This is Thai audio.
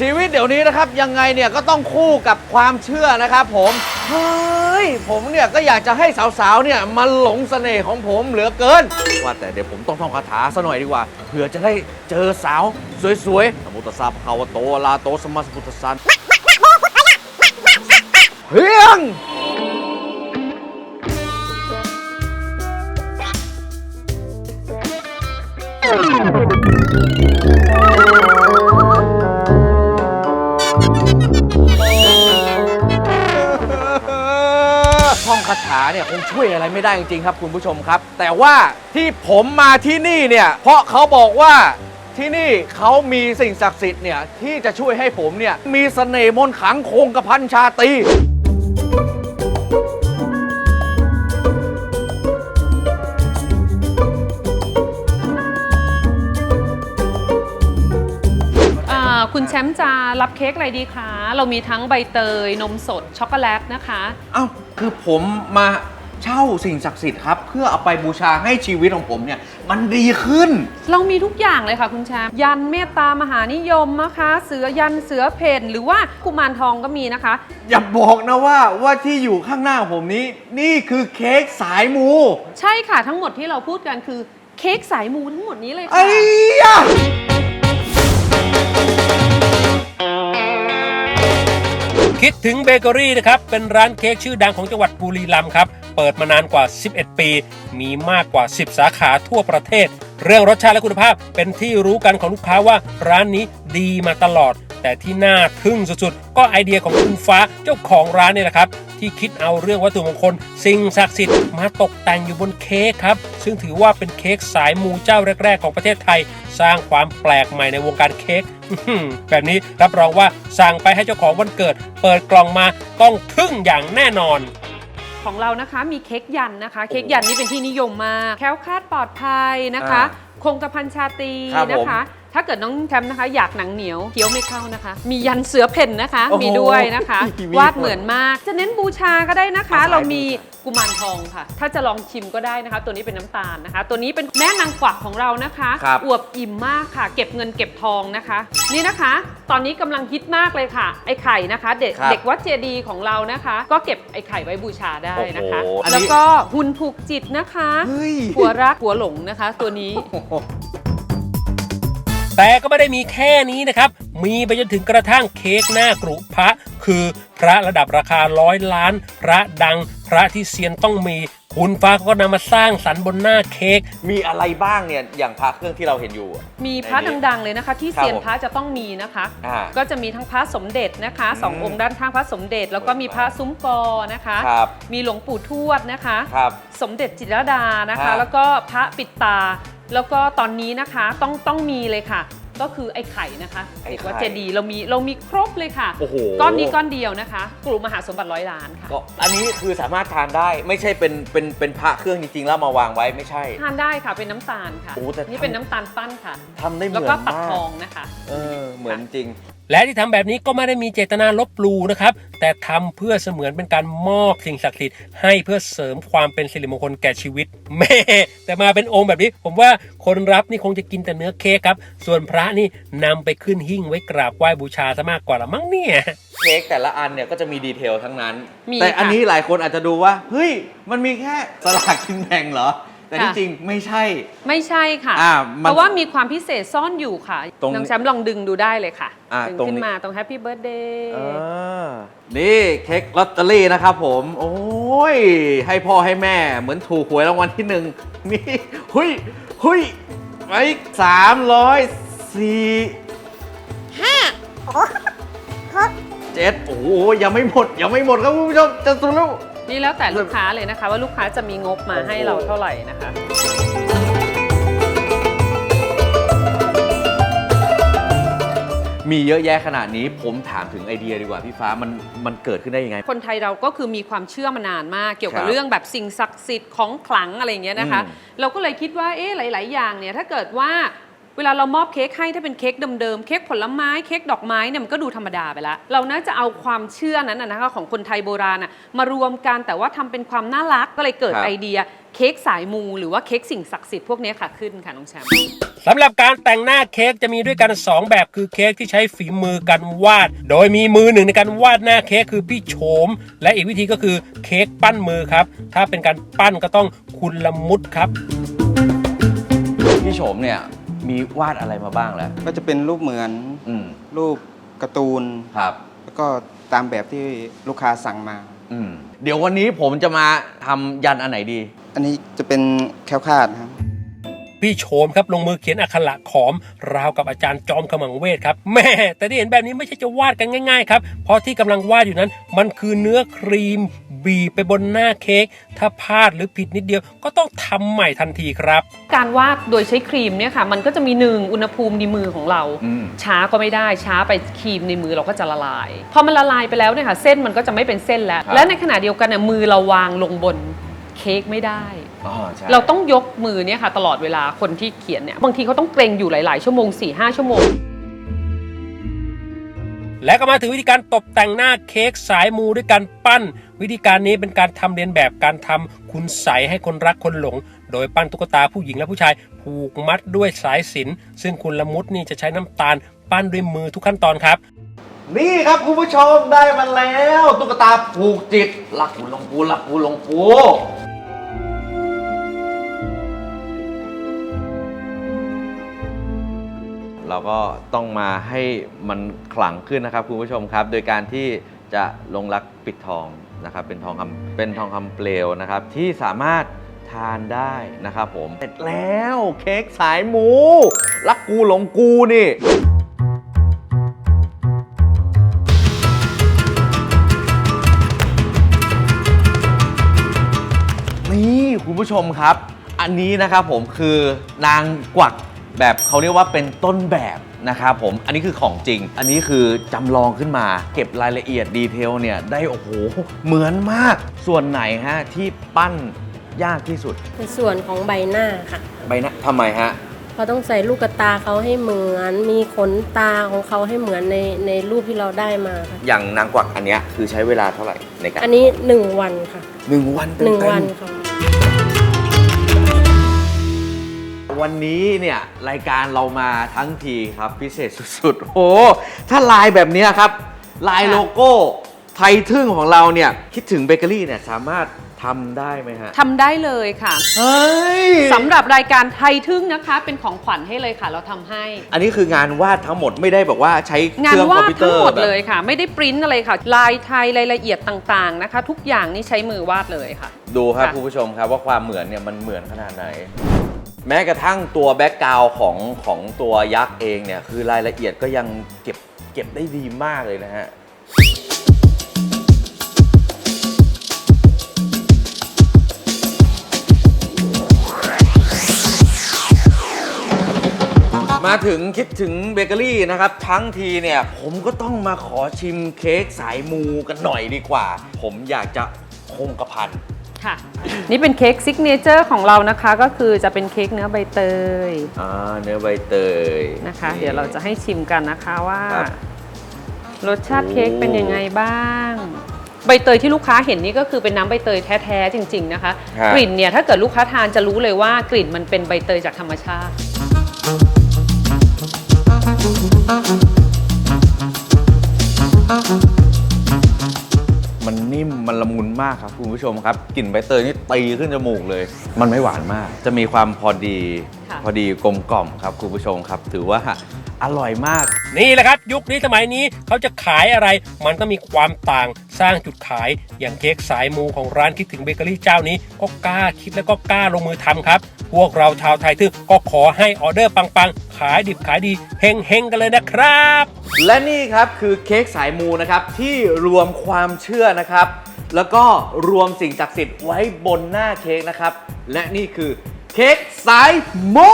ชีวิตเดี๋ยวนี้นะครับยังไงเนี่ยก็ต้องคู่กับความเชื่อนะครับผมเฮ้ยผมเนี่ยก็อยากจะให้สาวๆเนี่ยมาหลงเสน่ห์ของผมเหลือเกิน ว่าแต่เดี๋ยวผมต้องท่องคาถาซะหน่อยดีกว่าเผื่อจะได้เจอสาวสวยๆนะโมุตสสะภะคะวโตอะระหะโตสมมาสมุทธัสสะเฮียงท่อ คาถาเนี่ยคงช่วยอะไรไม่ได้จริงๆครับคุณผู้ชมครับ แต่ว่าที่ผมมาที่นี่เนี่ยเพราะเขาบอกว่าที่นี่เขามีสิ่งศักดิ์สิทธิ์เนี่ยที่จะช่วยให้ผมเนี่ยมีเสน่ห์มนต์ขลังคงกระพันชาตรี คุณแชมป์จะรับเค้กอะไรดีคะ เรามีทั้งใบเตย นมสด ช็อกโกแลตนะคะ เอ้าคือผมมาเช่าสิ่งศักดิ์สิทธิ์ครับ เพื่อเอาไปบูชาให้ชีวิตของผมเนี่ย มันดีขึ้น เรามีทุกอย่างเลยค่ะคุณแชมป์ยันเมตตามหานิยมนะคะ เสือยันเสือเพนหรือว่ากุมารทองก็มีนะคะ อย่าบอกนะว่าว่าที่อยู่ข้างหน้าผมนี้ นี่คือเค้กสายมู ใช่ค่ะทั้งหมดที่เราพูดกันคือเค้กสายมูทั้งหมดนี้เลยค่ะ ไอ้ยะ คิดถึงเบเกอรี่นะครับ เป็นร้านเค้กชื่อดังของจังหวัดบุรีรัมย์ครับ เปิดมานานกว่า 11 ปี มีมากกว่า 10 สาขาทั่วประเทศ เรื่องรสชาติและคุณภาพเป็นที่รู้กันของลูกค้าว่าร้านนี้ดีมาตลอด แต่ที่น่าทึ่งสุดๆ ก็ไอเดียของคุณฟ้าเจ้าของร้านนี่แหละครับ ที่คิดเอาเรื่องวัตถุมงคล สิ่งศักดิ์สิทธิ์มาตกแต่งอยู่บนเค้กครับ ซึ่งถือว่าเป็นเค้กสายมูเจ้าแรก ๆ ของประเทศไทย สร้างความแปลกใหม่ในวงการเค้กอื้อหือแบบนี้รับรองว่าสั่งไปให้เจ้าของวันเกิด เปิดกล่องมาต้องทึ่งอย่างแน่นอนของเรานะคะมีเค้กยันนะคะ เค้กยันนี่เป็นที่นิยมมากแคล้วคลาดปลอดภัยนะคะ คงกระพันชาตรีครับผมนะคะ ถ้าเกิดน้องแชมป์นะคะ อยากหนังเหนียวเคี้ยวไม่เข้านะคะ มียันเสือเพ่นนะคะ โอ้โหมีด้วยนะคะ มีวาดเหมือนมาก จะเน้นบูชาก็ได้นะคะ มาสาย เรามีกุมารทองค่ะ ถ้าจะลองชิมก็ได้นะคะ ตัวนี้เป็นน้ำตาลนะคะ ตัวนี้เป็นแม่นางกวักของเรานะคะครับอวบอิ่มมากค่ะ เก็บเงินเก็บทองนะคะ นี่นะคะ ตอนนี้กำลังฮิตมากเลยค่ะ ไอ้ไข่นะคะ เด็กครับเด็กวัดเจดีย์ของเรานะคะ ก็เก็บไอ้ไข่ไว้บูชาได้นะคะ โอ้โหอันนี้ แล้วก็หุ่นผูกจิตนะคะ เฮ้ยหัวรักหัวหลงนะคะ ตัวนี้ แต่ก็ไม่ได้มีแค่นี้นะครับ มีไปจนถึงกระทั่งเค้กหน้ากรุพระ คือพระระดับราคาร้อยล้าน พระดังพระที่เซียนต้องมีคุณฟ้าเขาก็นำมาสร้างสรรค์บนหน้าเค้กมีอะไรบ้างเนี่ยอย่างพระเครื่องที่เราเห็นอยู่อะ มีพระดังๆเลยนะคะ ที่ครับเซียนพระจะต้องมีนะคะ อ่าก็จะมีทั้งพระสมเด็จนะคะสองอืมองค์ด้านข้างพระสมเด็จ แล้วก็มีพระซุ้มกอนะคะ ครับ มีหลวงปู่ทวดนะคะ ครับ สมเด็จจิตรลดานะครัคะ บแล้วก็พระปิดตา แล้วก็ตอนนี้นะคะต้องต้องมีเลยค่ะ ก็คือไอ้ไข่นะคะไอ้ไข่เด็กวัดเจดีย์เรามีเรามีครบเลยค่ะโอ้โห ก้อนนี้ก้อนเดียวนะคะ กลุ่มมหาสมบัติร้อยล้านค่ะ ก็อันนี้คือสามารถทานได้ไม่ใช่เป็นเป็นเป็นพระเครื่องจริงๆ แล้วมาวางไว้ไม่ใช่ ทานได้ค่ะเป็นน้ำตาลค่ะ โอ้แต่นี่เป็นน้ำตาลปั้นค่ะ ทำได้เหแล้วมือนก็ตัดมากทองนะคะ เออเหมือนจริง และที่ทำแบบนี้ก็ไม่ได้มีเจตนาลบหลู่นะครับ แต่ทำเพื่อเสมือนเป็นการมอบสิ่งศักดิ์สิทธิ์ให้เพื่อเสริมความเป็นสิริมงคลแก่ชีวิตแม่แต่มาเป็นองค์แบบนี้ ผมว่าคนรับนี่คงจะกินแต่เนื้อเค้กครับ ส่วนพระนี่นำไปขึ้นหิ้งไว้กราบไหว้บูชาซะมากกว่าละมั้งเนี่ยเค้กแต่ละอันเนี่ยก็จะมีดีเทลทั้งนั้นมีแต่อันค่ะนี้หลายคนอาจจะดูว่าเฮ้ยมันมีแค่สลากกินแบ่งเหรอ แต่ที่ค่ะจริงไม่ใช่ ไม่ใช่ค่ะ อ่ามันเพราะว่ามีความพิเศษซ่อนอยู่ค่ะตรงน้องแชมป์ลองดึงดูได้เลยค่ะอ่าดึงตรงนี้ ขึ้นมาตรงแฮปปี้เบิร์ดเดย์เออนี่เค้กลอตเตอรี่นะครับผม โอ้ย ให้พ่อให้แม่เหมือนถูกหวยรางวัลที่หนึ่งนี่หุยหุยไปสามร้อยสี่ห้าเจ็ดโอ้โหยังไม่หมด ยังไม่หมดครับคุณผู้ชมจะสุดแล้ว นี่แล้วแต่ลูกค้าเลยนะคะ ว่าลูกค้าจะมีงบมาให้เราเท่าไหร่นะคะมีเยอะแยะขนาดนี้ผมถามถึงไอเดียดีกว่าพี่ฟ้ามันมันเกิดขึ้นได้ยังไง คนไทยเราก็คือมีความเชื่อมานานมาก เกี่ยวกับครับเรื่องแบบสิ่งศักดิ์สิทธิ์ของขลังอะไรอย่างเงี้ยนะคะ อืมเราก็เลยคิดว่าเอ๊ะหลาย ๆ อย่างเนี่ยถ้าเกิดว่า เวลาเรามอบเค้กให้ถ้าเป็นเค้กเดิมๆ เค้กผลไม้ เค้กดอกไม้เนี่ยมันก็ดูธรรมดาไปแล้วเราน่าจะเอาความเชื่อนั้นนะนะคะของคนไทยโบราณน่ะมารวมกันแต่ว่าทำเป็นความน่ารักก็เลยเกิดครับ ไอเดียเค้กสายมูหรือว่าเค้กสิ่งศักดิ์สิทธิ์พวกเนี้ยค่ะขึ้นค่ะน้องแชมป์ สำหรับการแต่งหน้าเค้กจะมีด้วยกัน 2 แบบคือเค้กที่ใช้ฝีมือการวาด โดยมีมือหนึ่งในการวาดหน้าเค้กคือพี่โฉม และอีกวิธีก็คือเค้กปั้นมือครับ ถ้าเป็นการปั้นก็ต้องคุณละมุดครับ พี่โฉมเนี่ย มีวาดอะไรมาบ้างแล้วก็จะเป็นรูปเหมือนอืมรูปการ์ตูน ครับ แล้วก็ตามแบบที่ลูกค้าสั่งมา อืมเดี๋ยววันนี้ผมจะมาทำยันอันไหนดี อันนี้จะเป็นแคล้วคลาดนะครับ พี่โฉมครับลงมือเขียนอักขระขอม ราวกับอาจารย์จอมขมังเวทครับแม่แต่ที่เห็นแบบนี้ไม่ใช่จะวาดกันง่ายๆครับเพราะที่กำลังวาดอยู่นั้น มันคือเนื้อครีม บีบไปบนหน้าเค้กถ้าพลาดหรือผิดนิดเดียวก็ต้องทำใหม่ทันทีครับ การวาดโดยใช้ครีมเนี่ยค่ะ มันก็จะมีหนึ่งอุณหภูมิในมือของเราอืมช้าก็ไม่ได้ช้าไปครีมในมือเราก็จะละลายพอมันละลายไปแล้วเนี่ยค่ะ เส้นมันก็จะไม่เป็นเส้นแล้วครับและในขณะเดียวกันเนี่ยมือเราวางลงบนเค้กไม่ได้อ๋อใช่เราต้องยกมือเนี่ยค่ะ ตลอดเวลาคนที่เขียนเนี่ยบางทีเขาต้องเกรงอยู่หลาย ๆ ชั่วโมง4ี่ห้าชั่วโมง และก็มาถึงวิธีการตกแต่งหน้าเค้กสายมูด้วยการปั้น วิธีการนี้เป็นการทำเรียนแบบการทำคุณใสให้คนรักคนหลง โดยปั้นตุ๊กตาผู้หญิงและผู้ชาย ผูกมัดด้วยสายสิญจนซึ่งคุณละมุดนี่จะใช้น้ำตาล ปั้นด้วยมือทุกขั้นตอนครับ นี่ครับคุณผู้ชมได้มาแล้ว ตุ๊กตาผูกจิตหลักปูหลงปูหลักปูหลงปู เราก็ต้องมาให้มันขลังขึ้นนะครับคุณผู้ชมครับ โดยการที่จะลงรักปิดทองนะครับเป็นทองคำเป็นทองคำเปลวนะครับ ที่สามารถทานได้นะครับผม เสร็จแล้วเค้กสายหมู รักกูหลงกูนี่นี่คุณผู้ชมครับ อันนี้นะครับผมคือนางกวัก แบบเขาเรียกว่าเป็นต้นแบบนะครับผม อันนี้คือของจริง อันนี้คือจำลองขึ้นมา เก็บรายละเอียดดีเทลเนี่ยได้โอ้โหเหมือนมาก ส่วนไหนฮะที่ปั้นยากที่สุด ในส่วนของใบหน้าค่ะใบหน้าทำไมฮะ เราต้องใส่ลูกกระตาเขาให้เหมือน มีขนตาของเขาให้เหมือนในในรูปที่เราได้มาค่ะอย่างนางกวักอันเนี้ยคือใช้เวลาเท่าไหร่ในการอันนี้ 1 วันค่ะหนึ่งวันเต็มๆหนึ่งวันค่ะ วันนี้เนี่ยรายการเรามาทั้งทีครับพิเศษสุดๆ โอ้ถ้าลายแบบเนี้ยครับ ลายค่ะโลโก้ไทยทึ่งของเราเนี่ยคิดถึงเบเกอรี่เนี่ยสามารถทำได้ไหมฮะทำได้เลยค่ะเฮ้ยสำหรับรายการไทยทึ่งนะคะ เป็นของขวัญให้เลยค่ะ เราทำให้ อันนี้คืองานวาดทั้งหมดไม่ได้บอกว่าใช้เคงานรื่องคอวามดพิวเตอทั้งร์หมดแบบเลยค่ะ ไม่ได้ปริ้นอะไรค่ะ ลายไทยรายละเอียดต่างๆนะคะ ทุกอย่างนี่ใช้มือวาดเลยค่ะ ดูครับค่ะคุณผู้ชมครับว่าความเหมือนเนี่ยมันเหมือนขนาดไหน แม้กระทั่งตัวแบ็กกราวของของตัวยักษ์เองเนี่ย คือรายละเอียดก็ยังเก็บเก็บได้ดีมากเลยนะฮะมาถึงคิดถึงเบเกอรี่นะครับ ทั้งทีเนี่ย ผมก็ต้องมาขอชิมเค้กสายมูกันหน่อยดีกว่า ผมอยากจะคงกระพัน ค่ะ นี่เป็นเค้กซิกเนเจอร์ของเรานะคะก็คือจะเป็นเค้กเนื้อใบเตยอ่าเนื้อใบเตยนะคะ เดี๋ยวเราจะให้ชิมกันนะคะว่าครับรสชาติเค้กเป็นยังไงบ้าง ใบเตยที่ลูกค้าเห็นนี่ก็คือเป็นน้ำใบเตยแท้ๆจริง ๆนะคะฮะกลิ่นเนี่ยถ้าเกิดลูกค้าทานจะรู้เลยว่ากลิ่นมันเป็นใบเตยจากธรรมชาติ ละมุนมากครับคุณผู้ชมครับกลิ่นใบเตยนี่ตีขึ้นจมูกเลย มันไม่หวานมาก จะมีความพอดีค่ะพอดีกลมกล่อมครับคุณผู้ชมครับ ถือว่าอร่อยมาก นี่แหละครับ ยุคนี้สมัยนี้เขาจะขายอะไร มันต้องมีความต่างสร้างจุดขายอย่างเค้กสายมูของร้านคิดถึงเบเกอรี่เจ้านี้ ก็กล้าคิดแล้วก็กล้าลงมือทำครับ พวกเราชาวไทยทึ่งก็ขอให้ออเดอร์ปังๆ ขายดิบขายดีเฮงๆกันเลยนะครับ และนี่ครับคือเค้กสายมูนะครับที่รวมความเชื่อนะครับ แล้วก็รวมสิ่งศักดิ์สิทธิ์ไว้บนหน้าเค้กนะครับ และนี่คือเค้กสายมู